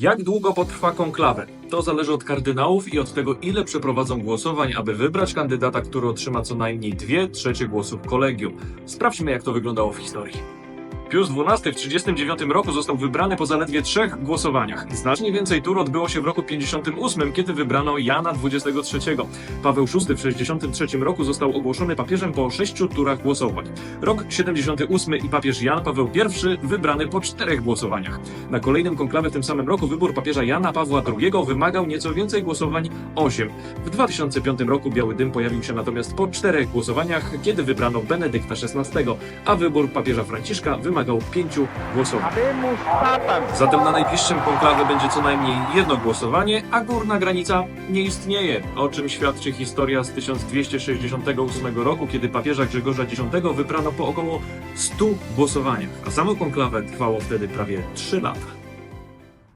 Jak długo potrwa konklawę? To zależy od kardynałów i od tego, ile przeprowadzą głosowań, aby wybrać kandydata, który otrzyma co najmniej 2 trzecie głosów kolegium. Sprawdźmy, jak to wyglądało w historii. Pius XII w 39 roku został wybrany po zaledwie trzech głosowaniach. Znacznie więcej tur odbyło się w roku 58, kiedy wybrano Jana XXIII. Paweł VI w 63 roku został ogłoszony papieżem po sześciu turach głosowań. Rok 78 i papież Jan Paweł I wybrany po czterech głosowaniach. Na kolejnym konklawie w tym samym roku wybór papieża Jana Pawła II wymagał nieco więcej głosowań 8. W 2005 roku Biały Dym pojawił się natomiast po czterech głosowaniach, kiedy wybrano Benedykta XVI, a wybór papieża Franciszka wymagał pięciu głosowań. Zatem na najbliższym konklawie będzie co najmniej jedno głosowanie, a górna granica nie istnieje, o czym świadczy historia z 1268 roku, kiedy papieża Grzegorza X wybrano po około 100 głosowaniach, a samo konklawę trwało wtedy prawie 3 lata.